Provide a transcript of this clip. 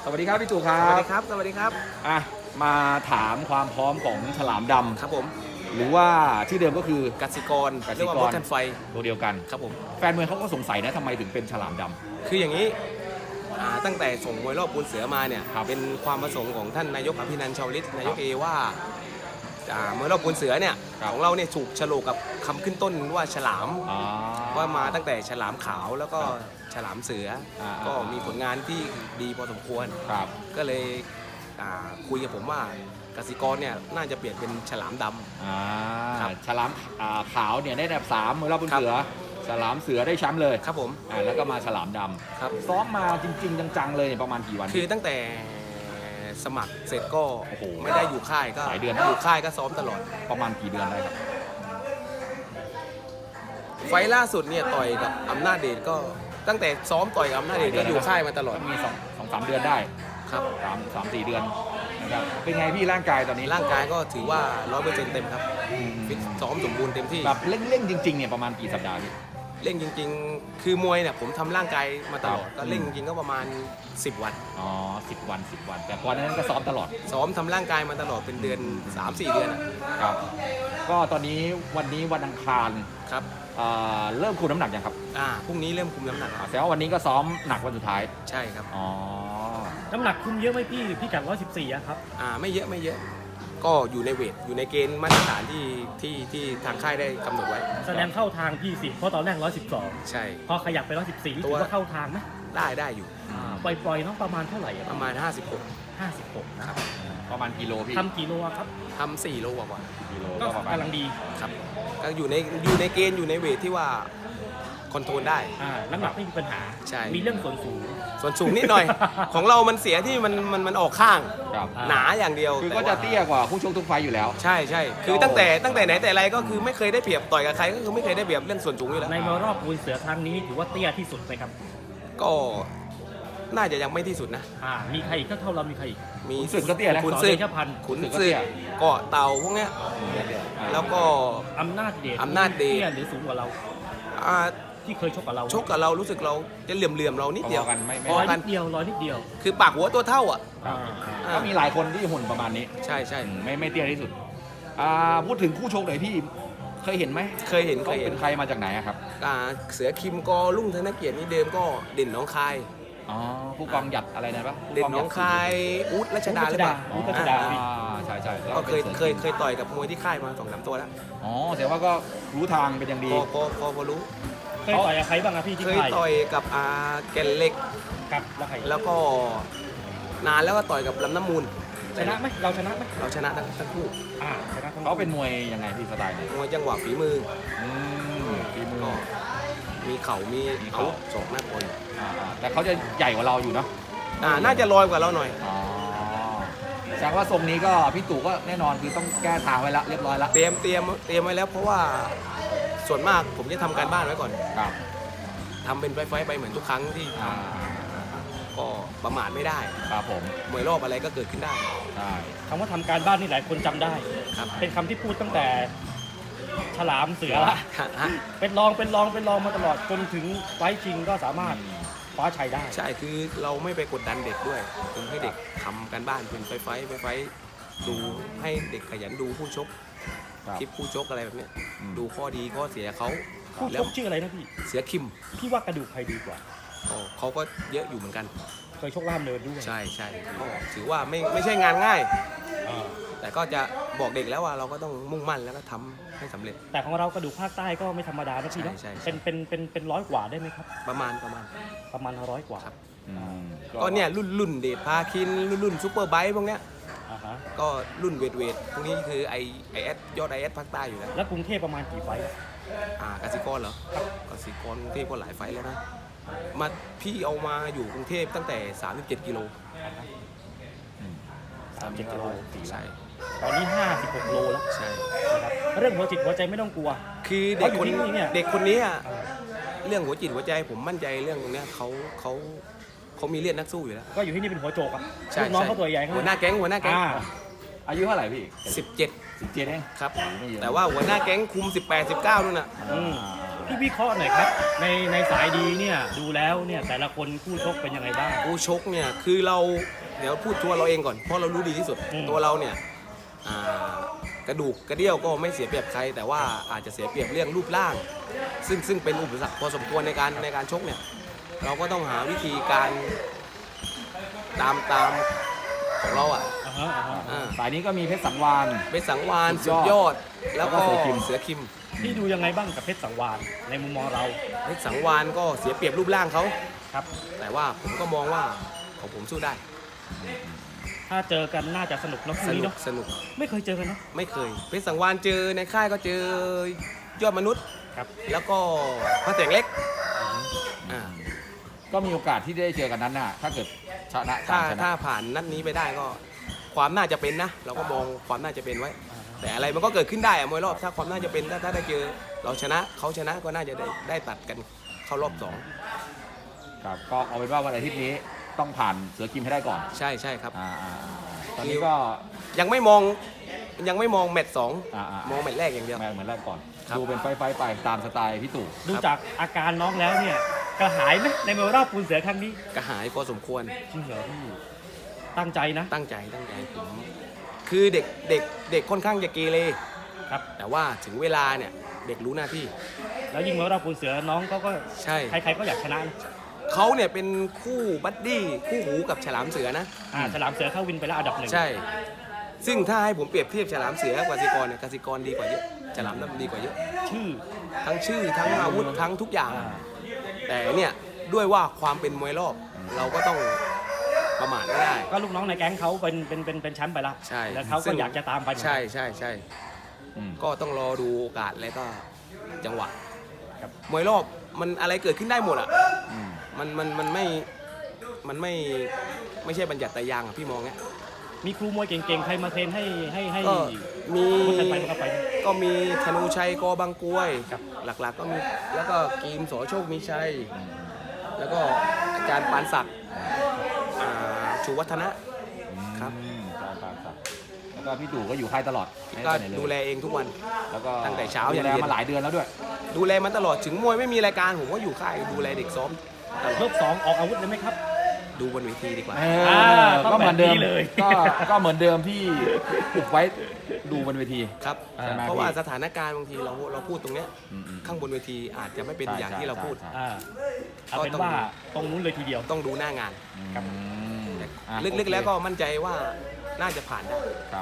สวัสดีครับพี่ตู่ครัสวัสบดีครับ สวัสดีครับ อะมาถามความพร้อมของฉลามดำครับผมหรือว่าที่เดิมก็คือกสิกรกสิกรเรียกว่ารถกันไฟ ตัวเดียวกัน ครับผม แฟนมวยเขาก็สงสัยนะทำไมถึงเป็นฉลามดำ คืออย่างนี้อ่าตั้งแต่ส่งมวยรอบปูนเสือมาเนี่ย ครับเป็นความประสงค์ของท่านนายกอภินันท์ชาวลิตนายกเอว่าอ่ามวยรอบปูนเสือเนี่ยของเราเนี่ยถูกฉลกกับคำขึ้นต้นว่าฉลามอ๋อว่ามาตั้งแต่ฉลามขาวแล้วก็ ฉลามเสืออา ก็มีผลงานที่ดีพอสมควร ครับ ก็เลยอ่าคุยกับผมว่ากสิกรเนี่ยน่าจะเปลี่ยนเป็นฉลามดำ อ่าครับฉลามอ่าขาวเนี่ยได้อันดับสามมือรอบบนครับ เสือ ฉลามเสือได้แชมป์เลยครับผมอ่าแล้วก็มาฉลามดครับำซ้อมมาจริง ๆ จัง ๆ เลยเนี่ยประมาณกี่วัน คือตั้งแต่สมัครเสร็จก็โอ้โหไม่ได้อยู่ค่ายก็หลายเดือน อยู่ค่ายก็ซ้อมตลอด ประมาณกี่เดือนได้ครับไฟล์ล่าสุดเนี่ยต่อยกับอำนาจเดชก็ ตั้งแต่ซ้อมต่อยกับอำนาจเดชก็อยู่ค่ายมาตลอดก็มีสองสองสามเดือนได้ครับ สามสามสี่เดือนนะครับเป็นไงพี่ร่างกายตอนนี้ร่างกายก็ถือว่าร้อยเปอร์เซ็นต์เต็มครับอืมฟิตซ้อมสมบูรณ์เต็มที่ แบบเร่งๆจริงๆเนี่ยประมาณกี่สัปดาห์พี่ เร่งจริง ๆ คือมวยเนี่ยผมทำร่างกายมาตลอดครับก็เร่งจริงๆก็ประมาณ 10 วัน อ๋อสิบวันสิบวัน แต่ก่อนหนานั้นก็ซ้อมตลอด ซ้อมทำร่างกายมาตลอดเป็นเดือน 3-4 เดือนอะครับ ก็ตอนนี้วันนี้วันอังคารครับอ่าเริ่มคุมน้ำหนักยังครับอ่าพรุ่งนี้เริ่มคุมน้ำหนักอ่าแล้วแสดงว่าวันนี้ก็ซ้อมหนักวันสุดท้าย ใช่ครับอ๋อ น้ำหนักคุมเยอะไหมพี่พี่กัด114อะครับ อ่าไม่เยอะไม่เยอะ ก็อยู่ในเวทอยู่ในเกณฑ์มาตรฐานที่ที่ที่ทางค่ายได้กำหนดไว้แสดงเข้าทางพี่สิ เพราะตอนแรกใช่112พอขยับไป 114นี่ตัถืวอว่าเข้าทางไหมได้ได้อยู่ปล่อยๆเน้องประมาณเท่าไหร่อะประมาณ 56นะครับประมาณกิโลพี่ทำกี่โลอะครับ56ทำ4โลกว่ากิโลก็ก็ประมาณกำลังดี ๆครับก็อยู่ในอยู่ในเกณฑ์อยู่ในเวทที่ว่า คอนโทรลได้ อ่าน้ำหนักไม่มีปัญหา ใช่ มีเรื่องส่วนสูง ส่วนสูงนิดหน่อย ของเรามันเสียที่มันมันมันออกข้าง ครับ อ่า หนาอย่างเดียวคือแต่ก็ว่าจะเตี้ยกว่าคู่ชกทุกไฟต์อยู่แล้ว ใช่ใช่คือตั้งแต่ตั้งแต่ไหนแต่ไรก็คือไม่เคยได้เปรียบต่อยกับใครก็คือไม่เคยได้เปรียบเรื่องส่วนสูงอยู่แล้วในมารอบปูนเสือครั้งนี้ถือว่าเตี้ยที่สุดไหมครับ ก็น่าจะยังไม่ที่สุดนะ อ่า มีใครอีกเท่าๆเรามีใครอีก มีขุนศึกก็เตี้ยนะขุนสอศึเดกชพันธ์ขุนขุนศึศึกกก็เตี้ยเกาะเต่าพวกเนี้ยแล้วก็ อำนาจเดชอำนาจเดชตี้ยหรือสูงกว่าเรา อ่า ที่เคยชกกับเราชกกับเรารู้สึกเราจะเหลื่อมเหลื่อมๆเรานิดพเดียวอๆกันไม่ไม่ ร้อยกันินดเดียวร้อยนิดเดียว คือปากหัวตัวเท่าอะอ่า ก็มีหลายคนที่หุ่นประมาณนี้ใช่ใช่อืมไม่ไม่เตี้ยที่สุดอ่าพูดถึงคู่ชกหน่อยพี่เคยเห็นไหมเคยเห็นเคเขายเห็เป็นนใครมาจากไหนอะครับอ่าเสือคิมกอลุ่งธนเกียรตินี่เดิมก็เด่นหน้องคาย อ๋อผู้กองหยัดอะไรนะปะเด่นหน้องคายอู๊ดรัชดาหรือเปล่าอ๋อรัชดา อ่าใช่ใช่แล้วก็เคยป็นเคยเคยต่อยกับมวยที่ค่ายมาสองสามตัวแล้วอ๋อแสดงว่าก็รู้ทางเป็นอย่างดี พอพอพอพอรู้ เคยต่อยกับใครบ้างอะพี่ที่เคยไทยต่อยกับอาแก่นเหล็กกับแล้วใครแล้วก็นานแล้วก็ต่อยกับลำน้ำมูลชนะไหมเราชนะไหมเราชนะทั้งทั้งคู่อ่าชนะทั้งเขาเป็นมวยยังไงพี่สไตล์ไหนมวยจังหวะฝีมืออืมฝีมือ ก็มีเข่ามีมีเอาเข่าศอกหน้าคนอ่าอ่าแต่เขาจะใหญ่กว่าเราอยู่เนาะอ่าน่าจะลอยกว่าเราหน่อย อ๋อแสดงว่าทรงนี้ก็พี่ตู่ก็แน่นอนคือต้องแก้ทางไว้แล้วเรียบร้อยแล้วเตรียมเตรียมเตรียมไว้แล้วเพราะว่า ส่วนมากผมจะทำการบ้านไว้ก่อนครับทำเป็นไฟไฟไปเหมือนทุกครั้งที่อ่าก็ประมาทไม่ได้ครับผมมวยรอบอะไรก็เกิดขึ้นได้ ใช่คำว่าทำการบ้านนี่หลายคนจำได้ ครับ เป็นคำที่พูดตั้งแต่ฉลามเสือละ ฮะเป็นรองเป็นรองเป็นรองมาตลอดจนถึงไฟท์จริงก็สามารถคว้าชัยได้ ใช่คือเราไม่ไปกดดันเด็กด้วยคือให้เด็กทำการบ้านเป็นไฟไฟไฟไฟดูให้เด็กขยันดูผู้ชก ครับคลิปผู้ชกอะไรแบบเนี้ยอืม ดูข้อดีข้อเสียเขาผู้ชแล้วกชื่ออะไรนะพี่ เสือคิมพี่ว่ากระดูกใครดีกว่าก็เขาก็เยอะอยู่เหมือนกัน เคยชกล่ามเนินด้วยใช่ใช่ก็ถือว่าไม่ไม่ใช่งานง่าย อ่าแต่ก็จะบอกเด็กแล้วว่าเราก็ต้องมุ่งมั่นแล้วก็ทำให้สำเร็จ แต่ของเรากระดูกภาคใต้ก็ไม่ธรรมดานะพี่เนาะใช่ใช่ใช่ เป็นเป็นเป็นเป็นร้อยกว่าได้ไหมครับ ประมาณประมาณ ประมาณร้อยกว่า ครับ อืมก็เนี่ยรุ่นรุ่นเดชพาคินรุ่นรุ่นซูเปอร์ไบค์พวกเนี้ยอ่าฮะ ก็รุ่นเวทเวทพวกนี้คือไอไอเอสยอดไอเอสภาคใต้อยู่แล้วแล้วกรุงเทพประมาณกี่ไฟท์อ่ากสิกรเหรอกสิกรกรุงเทพก็หลายไฟล์แล้วนะมาพี่เอามาอยู่กรุงเทพตั้งแต่ 37 กิโลสามเจ็ดกิโลใช่ตอนนี้ห้าสิบหกโลแล้วใช่นะครับเรื่องหัวจิตหัวใจไม่ต้องกลัว คือเด็กคนเขาอยู่ที่นี่เนี่ยเด็กคนนี้อะอ่าเรื่องหัวจิตหัวใจผมมั่นใจเรื่องตรงเนี้ยเขาเขา เขามีเลือดนักสู้อยู่แล้ว ก็อยู่ที่นี่เป็นหัวโจกอะใช่ลูกน้องใช่เขาตัวใหญ่เขาหัวหน้าแก๊งหัวหน้าแก๊งอ่าอายุเท่าไหร่พี่17สิบเจ็ดเองครับ ไม่เยอะแต่ว่าหัวหน้าแก๊งคุม 18 19นู่นน่ะ อืมพี่วิเคราะห์หน่อยครับ ในในสายดีเนี่ยดูแล้วเนี่ยแต่ละคนคู่ชกเป็นยังไงบ้างผู้ชกเนี่ยคือเราเดี๋ยวพูดตัวเราเองก่อนเพราะเรารู้ดีที่สุดอืม ตัวเราเนี่ยอ่ากระดูกกระเดี่ยวก็ไม่เสียเปรียบใคร แต่ว่าอาจจะเสียเปรียบเรื่องรูปร่าง ซึ่งซึ่งเป็นอุปสรรคพอสมควรในการในการชกเนี่ย เราก็ต้องหาวิธีการตามตามของเราอะ อ่าฮะอ่าฮะอ่า สายนี้ก็มีเพชรสังวาน เป็นสังวานสุสุดดยยออด ด แล้วก็แล้วก็เสือคิมเสือคิมพี่ดูยังไงบ้างกับเพชรสังวานในมุมมองเราเพชรสังวานก็เสียเปรียบรูปร่างเขา ครับ แต่ว่าผมก็มองว่าของผมสู้ได้ถ้าเจอกันน่าจะสนุกเนอะคู่สนี้นุกเนาะสนุกไม่เคยเจอกันเนาะไม่เคย เพชรสังวานเจอในค่ายก็เจอยอดมนุษย์ ครับแล้วก็พระแสงเล็กอ่า ก็มีโอกาสที่ได้เจอกันนั้นน่ะ ถ้าเกิดชนะถ้าชนะ ถ้าผ่านนัดนี้ไปได้ก็ความน่าจะเป็นนะ เราก็มองความน่าจะเป็นไว้ แต่อะไรมันก็เกิดขึ้นได้อะมวยรอบถ้าความน่าจะเป็นถ้าถ้าได้เจอเราชนะเขาชนะก็น่าจะได้ได้ตัดกันเข้ารอบสองครับก็เอาเป็นว่าวันอาทิตย์นี้ต้องผ่านเสือกิมให้ได้ก่อนใช่ใช่ครับ อ่าอ่าอ่าตอนนี้ก็ ยังไม่มองยังไม่มองแมตช์สองอ่าอ่า มองแมตช์แรกอย่างเดียว แมเหมือนแรกก่อน ครับ ดูเป็นไฟไฟไปตามสไตล์พี่ตู่ดูจากอาการน้องแล้วเนี่ย กระหายไหมในมวยรอบปูนเสือครั้งนี้กระหายพอสมควร จริงเหรอพี่ตั้งใจนะ ตั้งใจตั้งใจผมคือเด็กเด็กเด็กค่อนข้างจะเกเรครับ แต่ว่าถึงเวลาเนี่ยเด็กรู้หน้าที่ แล้วยิ่งมวยรอบปูนเสือน้องเขาก็ใช่ ใครๆก็อยากชนะนะเขาเนี่ยเป็นคู่บัดดี้คู่หูกับฉลามเสือนะ อ่าฉลามเสือเข้าวินไปแล้วอันดับหนึ่งใช่ ซึ่งถ้าให้ผมเปรียบเทียบฉลามเสือกับกสิกรเนี่ยกสิกรดีกว่าเยอะฉลามดำดีกว่าเยอะ ชื่อ ทั้งชื่อทั้งอาวุธทั้งทุกอย่าง อ่า แต่เนี่ยด้วยว่าความเป็นมวยรอบเราก็ต้องประมาทไม่ได้ ก็ลูกน้องในแก๊งเขาเป็นเป็นเป็นเป็นแชมป์ไปแล้วใช่แล้วเขาซึ่ก็ง อยากจะตามไปเหมือนกัน ใช่ใช่ใช่อืมก็ต้องรอดูโอกาสและก็จังหวะครับ มวยรอบมันอะไรเกิดขึ้นได้หมดอะอืมมันมันมันไม่มันไม่ไม่ใช่บัญญัติแต่ยางอะพี่มองเงี้ย มีครูมวยเก่งๆ ใครมาเทรนให้ให้ให้ก็มีพูดกันไปพูดกันไป ก็มีธนูชัยกอบางกล้วยครับหลักๆก็มีแล้วก็กีมโสโชคมีชัย แล้วก็อาจารย์ปานศักดิ์อ่าชูวัฒนะ ครับ อืมตามตามครับแล้วก็พี่ตู่ก็อยู่ค่ายตลอดไม่ก็ไปไหนเยดูแลเองทุกวัน แล้วก็ตั้งแต่เช้าดูยันแลเย็น มาหลายเดือนแล้วด้วย ดูแลมันตลอดถึงมวยไม่มีรายการผมก็อยู่ค่ายดูแลเด็กซ้อมตลยอดกสองออกอาวุธเลยไหมครับ ดูบนเวทีดีกว่า เออ่าอต้องก็เหมือนเดิแบบมนี้เลย ก็ก็เหมือนเดิมที่ปลุกไว้ดูบนเวที ครับ ใช่ไหมเพราะว่าพี่ สถานการณ์บางทีเราเราพูดตรงเนี้ยอืมอืมข้างบนเวทีอาจจะไม่เป็นใช่อย่างที่เราพูดใช่ใช่อ่าเอาเป็นก็ต้องว่าตรงนู้นเลยทีเดียว ต้องดูหน้างาน อืมอะลึกโอเคๆแล้วก็มั่นใจว่าน่าจะผ่านได้ ครับ